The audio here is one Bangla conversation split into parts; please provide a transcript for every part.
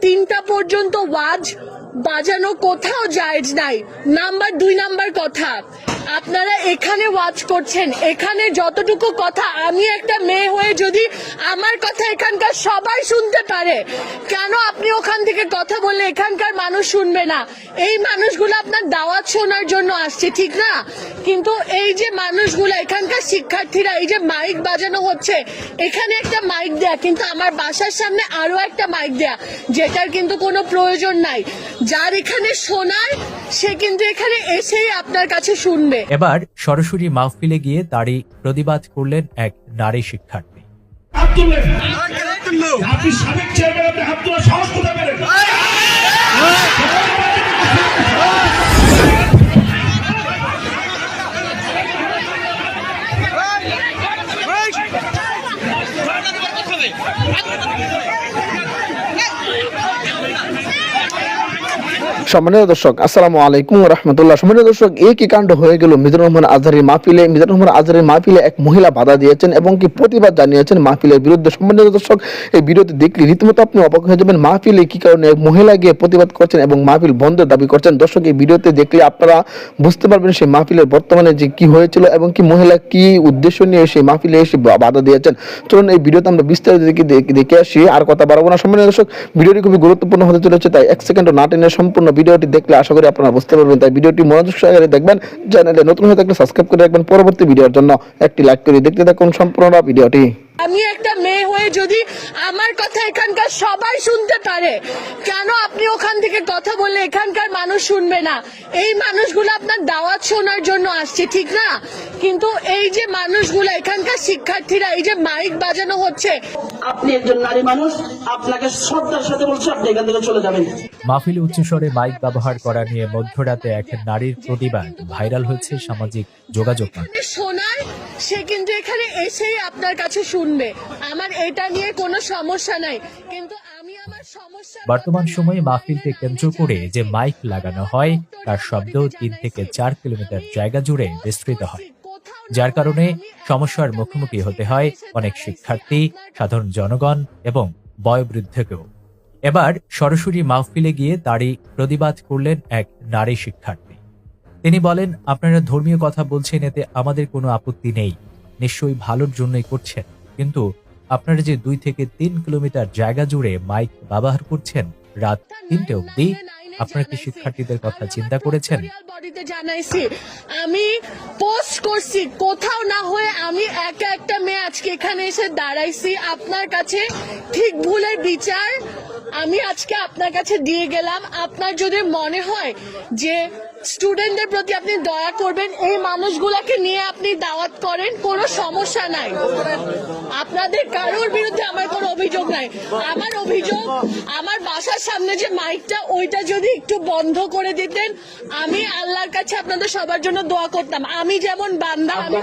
তিনটা পর্যন্ত ওয়াজ বাজানো কোথাও জায়েজ নাই। নাম্বার দুই নাম্বার কথা। আপনারা এখানে ওয়াচ করছেন। এখানে যতটুকু কথা, আমি একটা মেয়ে হয়ে যদি আমার কথা এখানকার সবাই শুনতে পারে, কেন আপনি ওখান থেকে কথা বললে এখানকার মানুষ শুনবে না? এই মানুষগুলো আপনার দাওয়াত শোনার জন্য আসছে, ঠিক না? কিন্তু এই যে মানুষগুলো, এখানকার শিক্ষার্থীরা, এই যে মাইক বাজানো হচ্ছে, এখানে একটা মাইক দেয়া, কিন্তু আমার বাসার সামনে আরও একটা মাইক দেয়া, যেটার কিন্তু কোনো প্রয়োজন নাই। যার এখানে শোনার সে কিন্তু এখানে এসেই আপনার কাছে শুনবে। এবার সরাসরি মাহফিলে গিয়ে তারই প্রতিবাদ করলেন এক নারী শিক্ষার্থী। আপনি সাবেক চেয়ারম্যান আপনি হাত সাহস কোথায় সম্মানিত দর্শক, আসসালামু আলাইকুম রহমতুল্লাহ। দর্শক এই কি কাণ্ড হয়ে গেল রহমান মাহফিলে। রহমান মাহফিলে এক মহিলা বাধা দিয়েছেন এবং কি প্রতিবাদ জানিয়েছেন মাহফিলের বিরুদ্ধে। দর্শক, এই ভিডিওতে দেখলে রীতিমতো আপনি অবাক হয়ে যাবেন মাহফিলে কি কারণে এক মহিলা গিয়ে প্রতিবাদ করছেন এবং মাহফিল বন্ধের দাবি করছেন। দর্শক, এই দেখলে আপনারা বুঝতে পারবেন সেই মাহফিলের বর্তমানে যে কি হয়েছিল এবং কি মহিলা কি উদ্দেশ্য নিয়ে সেই মাহফিলে এসে বাধা দিয়েছেন। চলুন এই ভিডিওতে আমরা বিস্তারিত দেখে আসি, আর কথা বাড়াবো না। সম্মানিত দর্শক, ভিডিওটি খুবই গুরুত্বপূর্ণ হতে চলেছে, তাই এক সেকেন্ড না সম্পূর্ণ ভিডিওটি দেখলে আশা করি আপনারা বুঝতে পারবেন। তাই ভিডিওটি মনোযোগ সহকারে দেখবেন। চ্যানেলে নতুন হয়ে থাকলে সাবস্ক্রাইব করে রাখবেন। পরবর্তী ভিডিওর জন্য একটি লাইক করে দেখতে থাকুন সম্পূর্ণ ভিডিওটি। আমি একটা মেয়ে হয়ে যদি আমার কথা এখানকার সবাই শুনতে পারে কেন আপনি ওখান থেকে কথা বললে এখানকার মানুষ শুনবে না? এই মানুষগুলো আপনার দাওয়াত শোনার জন্য আসছে ঠিক না? কিন্তু এই যে মানুষগুলো এখানকার শিক্ষার্থীরা এই যে মাইক বাজানো হচ্ছে। আপনি একজন নারী মানুষ আপনাকে শ্রদ্ধার সাথে বলছি আপনি এখান থেকে চলে যাবেন। মাহফিলে উচ্চস্বরে মাইক ব্যবহার করা নিয়ে মধ্যরাতে এক নারীর প্রতিবাদ ভাইরাল হয়েছে সামাজিক যোগাযোগ মাধ্যমে। শোনার সে কিন্তু এখানে এসেই আপনার কাছে শুনবে। আমার এটা নিয়ে কোনো সমস্যা নাই। কিন্তু আমি আমার সমস্যা বর্তমান সময়ে মাহফিলকে কেন্দ্র করে যে মাইক লাগানো হয় তার শব্দ তিন থেকে চার কিলোমিটার জায়গা জুড়ে বিস্তৃত হয়। যার কারণে সমস্যার মুখোমুখি হতে হয় অনেক শিক্ষার্থী সাধারণ জনগণ এবং বয়োবৃদ্ধকেও। এবার সরাসরি মাহফিলে গিয়ে তারই প্রতিবাদ করলেন এক নারী শিক্ষার্থী। তিনি বলেন, আপনারা ধর্মীয় কথা বলছেন, এতে আমাদের কোনো আপত্তি নেই। নিশ্চয়ই ভালোর জন্যই করছেন। কিন্তু আপনারা যে দুই থেকে তিন কিলোমিটার জায়গা জুড়ে মাইক ব্যবহার করছেন, রাত তিনটে অবধি আপনারা কি শিক্ষার্থীদের কথা চিন্তা করেছেন? জানাইছি আমি পোস্ট করছি, কোথাও না হয়ে আমি একা একটা মেয়ে আজকে এখানে এসে দাঁড়াইছি। আপনার কাছে ঠিক ভুলের বিচার আমি আজকে আপনার কাছে দিয়ে গেলাম। আপনার যদি মনে হয় যে স্টুডেন্টদের প্রতি আপনি দয়া করবেন, এই মানুষগুলাকে নিয়ে আপনি দাওয়াত করেন, কোনো সমস্যা নাই। আপনাদের কারোর বিরুদ্ধে আমার কোনো অভিযোগ নাই। আমার অভিযোগ, আমার বাসার সামনে যে মাইকটা, ওইটা যদি একটু বন্ধ করে দিতেন, আমি আল্লাহর কাছে আপনাদের সবার জন্য দোয়া করতাম। আমি যেমন বান্দা, আমি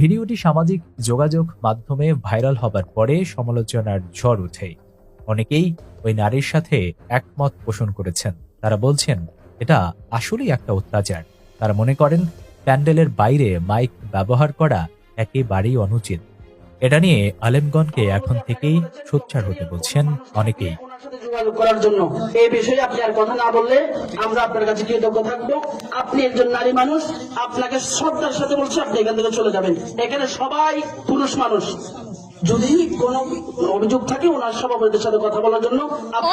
ভিডিওটি সামাজিক যোগাযোগ মাধ্যমে ভাইরাল হবার পরে সমালোচনার ঝড় ওঠে অনেকেই ওই নারীর সাথে একমত পোষণ করেছেন। তারা বলছেন, এটা আসলেই একটা অত্যাচার। তারা মনে করেন, প্যান্ডেলের বাইরে মাইক ব্যবহার করা একেবারেই অনুচিত। এটা নিয়ে আলেমগণকে এখন থেকেই সোচ্চার হতে বলছেন অনেকেই। করার জন্য এই বিষয়ে আপনি আর কথা না বললে আমরা আপনার কাছে কৃতজ্ঞ থাকব। আপনি একজন নারী মানুষ, আপনাকে শ্রদ্ধার সাথে বলছি, আপনি এখান থেকে চলে যাবেন। এখানে সবাই পুরুষ মানুষ। যদি কোনো অভিযোগ থাকে ওনার সভাপতির সাথে কথা বলার জন্য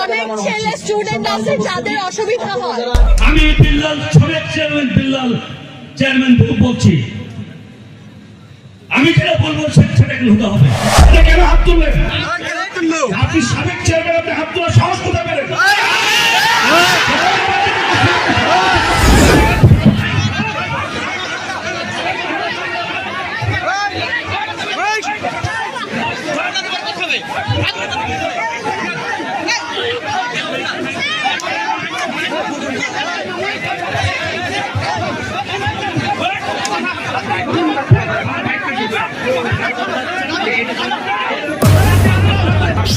অনেক ছেলে স্টুডেন্ট আছে যাদের অসুবিধা হয়। আমি বিল্লাল সাবেক চেয়ারম্যান বিল্লাল চেয়ারম্যান বলছি। আমি যেটা বলব সেটা কিন্তু হতে হবে? কেন হাত তুললেন? আপনি সাবেক চেয়ারম্যান আপনি হাত তোলার সাহস কোথায় পেলেন?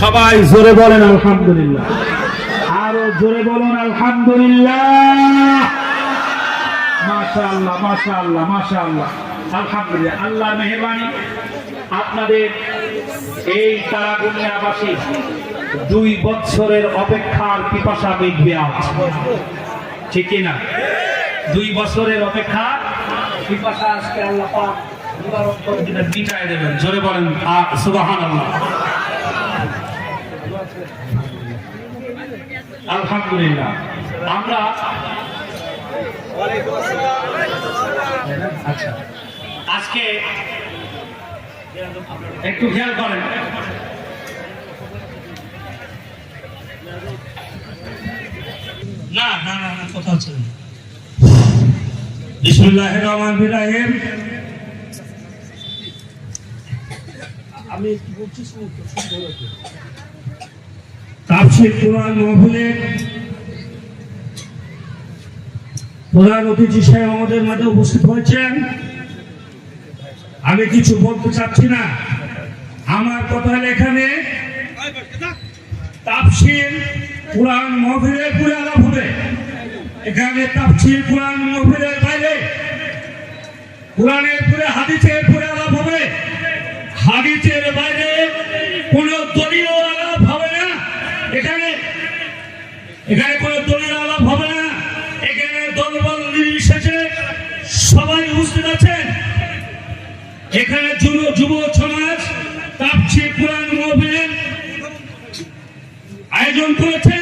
সবাই জোরে বলেন আলহামদুলিল্লাহ। আরও জোরে বলেন আলহামদুলিল্লাহ। আলহামদুলিল্লাহ আল্লাহ মেহরবানি। আপনাদের এই তারাগুনিয়াবাসী দুই বছরের অপেক্ষার পিপাসা মিটবে ঠিক না? দুই বছরের অপেক্ষা পিপাসা আজকে আল্লাহ পাক মিটায় দেবেন। জোরে বলেন সুবাহান আল্লাহ আলহামদুলিল্লাহ। আমরা আচ্ছা। আজকে একটু খেয়াল করেন। না না না না কথা হচ্ছে না। বিসমুল্লাহ রহমান বিরাহিম আমি কি বলছি আমি কিছু বলতে চাচ্ছি না। আমার কথা এখানে কোরআন আলাপ হবে। এখানে তাফসীর কোরআন মাহফিলের বাইরে কোরআনের পুরে হাদিসের আলাপ হবে। হাদিসের বাইরে কোন দলীয় আলাপ হবে না এখানে এখানে কোন দলীয় আলাপ হবে না। এখানে দলবল নির্বিশেষে সবাই উপস্থিত আছেন। এখানে যুব সমাজ, তাপসি কোরআন মহবিলের আয়োজন করেছে।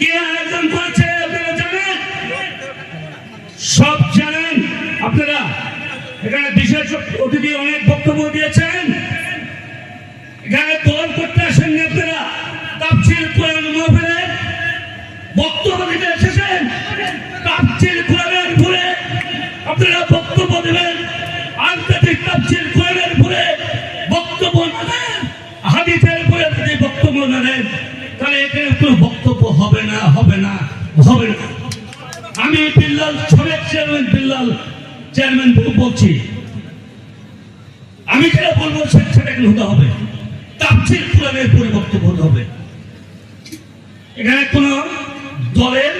কে আয়োজন করেছে আপনারা জানেন? সব জানেন আপনারা। এখানে বিশেষ অতিথি অনেক বক্তব্য দিয়েছেন। এখানে দল করতে আসেননি আপনারা তাপসির কোরআন মহবিলের বক্তব্য দিতে এসেছেন তাপসির কোরআনের ভুলে আপনারা বক্তব্য দেবেন আন্তর্জাতিক তাপসির কোরআনের ভুলে বক্তব্য না দেন হাদিসের ভুলে যদি বক্তব্য না দেন তাহলে এখানে কোনো বক্তব্য হবে না হবে না হবে না আমি বিল্লাল সাবেক চেয়ারম্যান বিল্লাল, চেয়ারম্যান বলছি। আমি যেটা বলব সেটা হতে হবে? তাপসির কোরআনের পরিবর্তন হতে হবে। এখানে কোন দলের,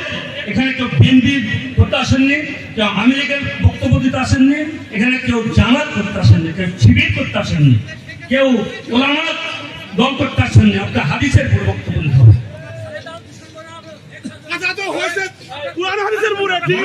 এখানে কেউ বিএনপি করতে আসেননি, কেউ আমেরিকার বক্তব্য দিতে আসেননি, এখানে কেউ জামাত করতে আসেননি, কেউ শিবির করতে আসেননি, কেউ ওলামাত দল করতে আসেননি। আপনার হাদিসের উপর বক্তব্য হবে আচ্ছা তো হয়েছে কোরআন হাদিসের মুরে ঠিক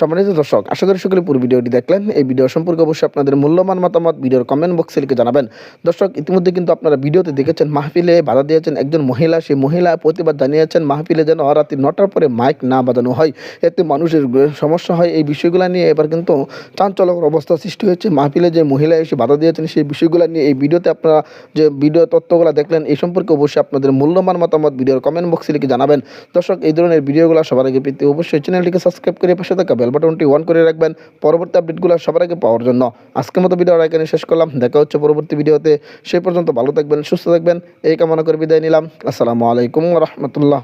সম্মানিত দর্শক, আশা করি সকলে পুরো ভিডিওটি দেখলেন। এই ভিডিও সম্পর্কে অবশ্যই আপনাদের মূল্যবান মতামত ভিডিওর কমেন্ট বক্সে লিখে জানাবেন। দর্শক, ইতিমধ্যে কিন্তু আপনারা ভিডিওতে দেখেছেন মাহফিলে বাধা দিয়েছেন একজন মহিলা, সেই মহিলা প্রতিবাদ জানিয়েছেন মাহফিলে যেন রাত্রি নটার পরে মাইক না বাজানো হয়, এতে মানুষের সমস্যা হয়। এই বিষয়গুলো নিয়ে এবার কিন্তু চাঞ্চল্যকর অবস্থা সৃষ্টি হয়েছে। মাহফিলে যে মহিলা এসে বাধা দিয়েছেন, সেই বিষয়গুলো নিয়ে এই ভিডিওতে আপনারা যে ভিডিও তথ্যগুলো দেখলেন, এই সম্পর্কে অবশ্যই আপনাদের মূল্যবান মতামত ভিডিওর কমেন্ট বক্সে লিখে জানাবেন। দর্শক, এই ধরনের ভিডিওগুলো সবার আগে পেতে অবশ্যই চ্যানেলটিকে সাবস্ক্রাইব করে পাশে থাকা বাটনটি অন করে রাখবেন। পরবর্তী আপডেটগুলো সবার আগে পাওয়ার জন্য। আজকের মতো ভিডিও এখানে শেষ করলাম। দেখা হচ্ছে পরবর্তী ভিডিওতে। সেই পর্যন্ত ভালো থাকবেন, সুস্থ থাকবেন। এই কামনা করে বিদায় নিলাম। আসসালামু আলাইকুম রহমতুল্লাহ।